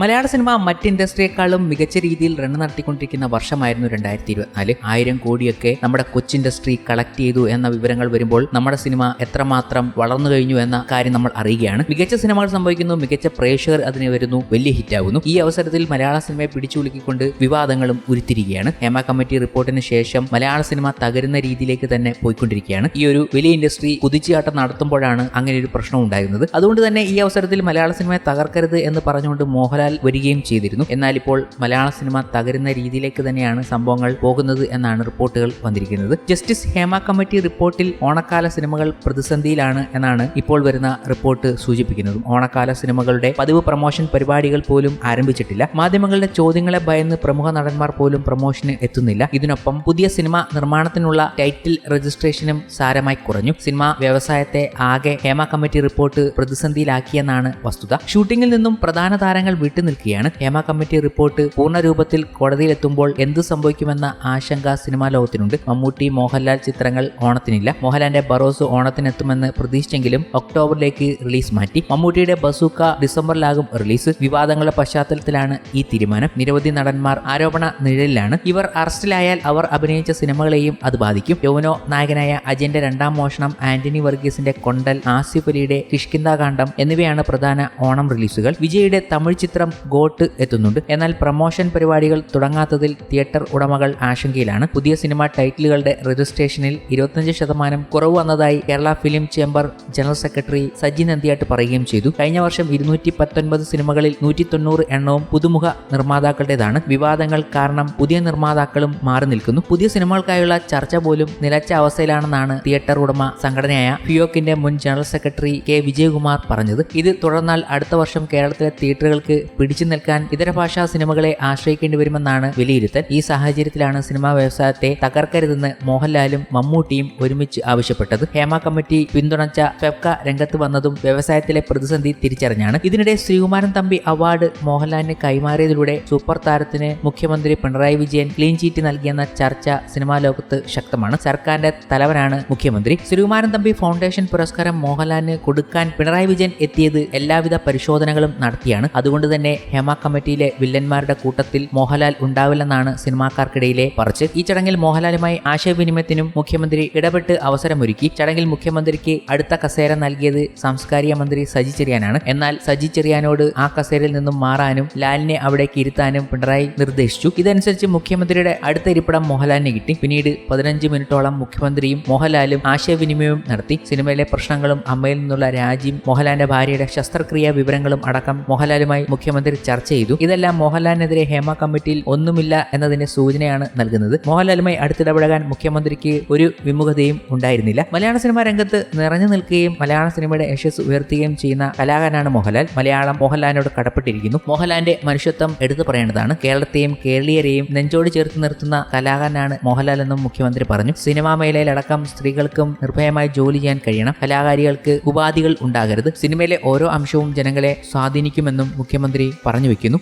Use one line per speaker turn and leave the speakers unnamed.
മലയാള cinema മറ്റ് ഇൻഡസ്ട്രിയെക്കാളും മികച്ച രീതിയിൽ റൺ നടത്തിക്കൊണ്ടിരിക്കുന്ന വർഷമായിരുന്നു രണ്ടായിരത്തി ഇരുപത്തിനാല് ആയിരം കോടിയൊക്കെ നമ്മുടെ കൊച്ചി ഇൻഡസ്ട്രി കളക്ട് ചെയ്തു എന്ന വിവരങ്ങൾ വരുമ്പോൾ നമ്മുടെ സിനിമ എത്രമാത്രം വളർന്നു കഴിഞ്ഞു എന്ന കാര്യം നമ്മൾ അറിയുകയാണ്. മികച്ച സിനിമകൾ സംഭവിക്കുന്നു മികച്ച പ്രേക്ഷകർ അതിനെ വരുന്നു വലിയ ഹിറ്റാകുന്നു ഈ അവസരത്തിൽ മലയാള സിനിമയെ പിടിച്ചുകുലുക്കിക്കൊണ്ട് വിവാദങ്ങളും ഉരുത്തിരിക്കുകയാണ് ഹേമ കമ്മിറ്റി റിപ്പോർട്ടിന് ശേഷം മലയാള സിനിമ തകരുന്ന രീതിയിലേക്ക് തന്നെ പോയിക്കൊണ്ടിരിക്കുകയാണ്. ഈ ഒരു വലിയ ഇൻഡസ്ട്രി കുതിച്ചുചാട്ടം നടത്തുമ്പോഴാണ് അങ്ങനെ ഒരു പ്രശ്നം ഉണ്ടായിരുന്നത്. അതുകൊണ്ട് തന്നെ ഈ അവസരത്തിൽ മലയാള സിനിമയെ തകർക്കരുത് എന്ന് പറഞ്ഞുകൊണ്ട് മോഹൻലാൽ വരികയും ചെയ്തിരുന്നു. എന്നാൽ ഇപ്പോൾ മലയാള സിനിമ തകരുന്ന രീതിയിലേക്ക് തന്നെയാണ് സംഭവങ്ങൾ പോകുന്നത് എന്നാണ് റിപ്പോർട്ടുകൾ വന്നിരിക്കുന്നത്. ജസ്റ്റിസ് ഹേമ കമ്മിറ്റി റിപ്പോർട്ടിൽ ഓണക്കാല സിനിമകൾ പ്രതിസന്ധിയിലാണ് എന്നാണ് ഇപ്പോൾ വരുന്ന റിപ്പോർട്ട് സൂചിപ്പിക്കുന്നത്. ഓണക്കാല സിനിമകളുടെ പതിവ് പ്രമോഷൻ പരിപാടികൾ പോലും ആരംഭിച്ചിട്ടില്ല. മാധ്യമങ്ങളുടെ ചോദ്യങ്ങളെ ഭയന്ന് പ്രമുഖ നടന്മാർ പോലും പ്രൊമോഷന് എത്തുന്നില്ല. ഇതിനൊപ്പം പുതിയ സിനിമ നിർമ്മാണത്തിനുള്ള ടൈറ്റിൽ രജിസ്ട്രേഷനും സാരമായി കുറഞ്ഞു. സിനിമ വ്യവസായത്തെ ആകെ ഹേമ കമ്മിറ്റി റിപ്പോർട്ട് പ്രതിസന്ധിയിലാക്കിയെന്നാണ് വസ്തുത. ഷൂട്ടിംഗിൽ നിന്നും പ്രധാന താരങ്ങൾ വിട്ടുനിൽക്കുകയാണ് ഹേമ കമ്മിറ്റി റിപ്പോർട്ട് പൂർണ രൂപത്തിൽ കോടതിയിലെത്തുമ്പോൾ എന്ത് സംഭവിക്കുമെന്ന ആശങ്ക സിനിമാ ലോകത്തിനുണ്ട്. മമ്മൂട്ടി മോഹൻലാൽ ചിത്രങ്ങൾ ഓണത്തിനില്ല. മോഹൻലാലിന്റെ ബറോസ് ഓണത്തിനെത്തുമെന്ന് പ്രതീക്ഷിച്ചെങ്കിലും ഒക്ടോബറിലേക്ക് റിലീസ് മാറ്റി. മമ്മൂട്ടിയുടെ ബസൂക്ക ഡിസംബറിലാകും റിലീസ്. വിവാദങ്ങളുടെ പശ്ചാത്തലത്തിലാണ് ഈ തീരുമാനം. നിരവധി നടന്മാർ ആരോപണ നിഴലിലാണ്. ഇവർ അറസ്റ്റിലായാൽ അവർ അഭിനയിച്ച സിനിമകളെയും അത് ബാധിക്കും. യൗനോ നായകനായ അജയന്റെ രണ്ടാം മോഷണം ആന്റണി വർഗീസിന്റെ കൊണ്ടൽ ആസിഫലിയുടെ അലിയുടെ കിഷ്കിന്താകാന്ഡം എന്നിവയാണ് പ്രധാന ഓണം റിലീസുകൾ. വിജയുടെ തമിഴ് ചിത്രം ഗോട്ട് എത്തുന്നുണ്ട്. എന്നാൽ പ്രമോഷൻ പരിപാടികൾ തുടങ്ങാത്തതിൽ തിയേറ്റർ ഉടമകൾ ആശങ്കയിലാണ്. പുതിയ സിനിമ ടൈറ്റിലുകളുടെ രജിസ്ട്രേഷനിൽ ഇരുപത്തിയഞ്ച് ശതമാനം കുറവ് വന്നതായി Kerala film chamber general secretary Saji Nandiyattu പറയുകയും ചെയ്തു. കഴിഞ്ഞ വർഷം ഇരുന്നൂറ്റി പത്തൊൻപത് സിനിമകളിൽ നൂറ്റി തൊണ്ണൂറ് എണ്ണവും പുതുമുഖ നിർമ്മാതാക്കളുടേതാണ്. വിവാദങ്ങൾ കാരണം പുതിയ നിർമ്മാതാക്കളും മാറി നിൽക്കുന്നു. പുതിയ സിനിമകൾക്കായുള്ള ചർച്ച പോലും നിലച്ച അവസ്ഥയിലാണെന്നാണ് തിയേറ്റർ ഉടമ സംഘടനയായ ഫിയോക്കിന്റെ മുൻ ജനറൽ സെക്രട്ടറി കെ വിജയകുമാർ പറഞ്ഞത്. ഇത് തുടർന്നാൽ അടുത്ത വർഷം കേരളത്തിലെ തിയേറ്ററുകൾക്ക് പിടിച്ചു നിൽക്കാൻ ഇതര ഭാഷാ സിനിമകളെ ആശ്രയിക്കേണ്ടി വരുമെന്നാണ് വിലയിരുത്തൽ. ഈ സാഹചര്യത്തിലാണ് സിനിമാ വ്യവസായത്തെ തകർക്കരുതെന്ന് മോഹൻലാലും മമ്മൂട്ടിയും ഒരുമിച്ച് ആവശ്യപ്പെട്ടത്. ഹേമ കമ്മിറ്റി പിന്തുണച്ച ഫെബ്ക രംഗത്ത് വന്നതും വ്യവസായത്തിലെ പ്രതിസന്ധി തിരിച്ചറിഞ്ഞാണ്. ഇതിനിടെ ശ്രീകുമാരൻ തമ്പി അവാർഡ് മോഹൻലാലിന് കൈമാറിയതിലൂടെ സൂപ്പർ താരത്തിന് മുഖ്യമന്ത്രി പിണറായി വിജയൻ ക്ലീൻ ചീറ്റ് നൽകിയെന്ന ചർച്ച സിനിമാ ലോകത്ത് ശക്തമാണ്. സർക്കാരിന്റെ തലവനാണ് മുഖ്യമന്ത്രി. ശ്രീകുമാരൻ തമ്പി ഫൗണ്ടേഷൻ പുരസ്കാരം മോഹൻലാലിന് കൊടുക്കാൻ പിണറായി വിജയൻ എത്തിയത് എല്ലാവിധ പരിശോധനകളും നടത്തിയാണ്. അതുകൊണ്ട് തന്നെ ഹേമ കമ്മിറ്റിയിലെ വില്ലന്മാരുടെ കൂട്ടത്തിൽ മോഹൻലാൽ ഉണ്ടാവില്ലെന്നാണ് സിനിമാക്കാർക്കിടയിലെ പറച്ച് ഈ ചടങ്ങിൽ മോഹൻലാലുമായി ആശയവിനിമയത്തിനും മുഖ്യമന്ത്രി ഇടപെട്ട് അവസരമൊരുക്കി. ചടങ്ങിൽ മുഖ്യമന്ത്രിക്ക് അടുത്ത കസേര നൽകിയത് സാംസ്കാരിക മന്ത്രി സജി ചെറിയാനാണ്. എന്നാൽ സജി ചെറിയാനോട് ആ കസേരയിൽ നിന്നും മാറാനും ലാലിനെ അവിടേക്ക് ഇരുത്താനും പിണറായി നിർദ്ദേശിച്ചു. ഇതനുസരിച്ച് മുഖ്യമന്ത്രിയുടെ അടുത്ത ഇരിപ്പിടം മോഹൻലാലിന് കിട്ടി. പിന്നീട് പതിനഞ്ച് മിനിറ്റോളം മുഖ്യമന്ത്രിയും മോഹൻലാലും ആശയവിനിമയവും നടത്തി. സിനിമയിലെ പ്രശ്നങ്ങളും അമ്മയിൽ നിന്നുള്ള രാജിയും മോഹൻലാലിന്റെ ഭാര്യയുടെ ശസ്ത്രക്രിയാ വിവരങ്ങളും അടക്കം മോഹൻലാലുമായി മുഖ്യമന്ത്രി ചർച്ച ചെയ്തു. ഇതെല്ലാം മോഹൻലാലിനെതിരെ ഹേമ കമ്മിറ്റിയിൽ ഒന്നുമില്ല എന്നതിന്റെ സൂചനയാണ് നൽകുന്നത്. മോഹൻലാലുമായി അടുത്തിടപഴകാൻ മുഖ്യമന്ത്രിക്ക് ഒരു വിമുഖതയും ഉണ്ടായിരുന്നില്ല. മലയാള സിനിമാ രംഗത്ത് നിറഞ്ഞു നിൽക്കുകയും മലയാള സിനിമയുടെ യശസ് ഉയർത്തുകയും ചെയ്യുന്ന കലാകാരനാണ് മോഹൻലാൽ. മലയാളം മോഹൻലാലിനോട് കടപ്പെട്ടിരിക്കുന്നു. മോഹൻലാലിന്റെ മനുഷ്യത്വം എടുത്തു പറയേണ്ടതാണ്. കേരളത്തെയും കേരളീയരെയും നെഞ്ചോട് ചേർത്ത് നിർത്തുന്ന കലാകാരനാണ് മോഹൻലാൽ എന്നും മുഖ്യമന്ത്രി പറഞ്ഞു. സിനിമാ മേഖലയിലടക്കം സ്ത്രീകൾക്കും നിർഭയമായി ജോലി ചെയ്യാൻ കഴിയണം. കലാകാരികൾക്ക് ഉപാധികൾ ഉണ്ടാകരുത്. സിനിമയിലെ ഓരോ അംശവും ജനങ്ങളെ സ്വാധീനിക്കുമെന്നും മുഖ്യമന്ത്രി പറഞ്ഞു വെക്കുന്നു.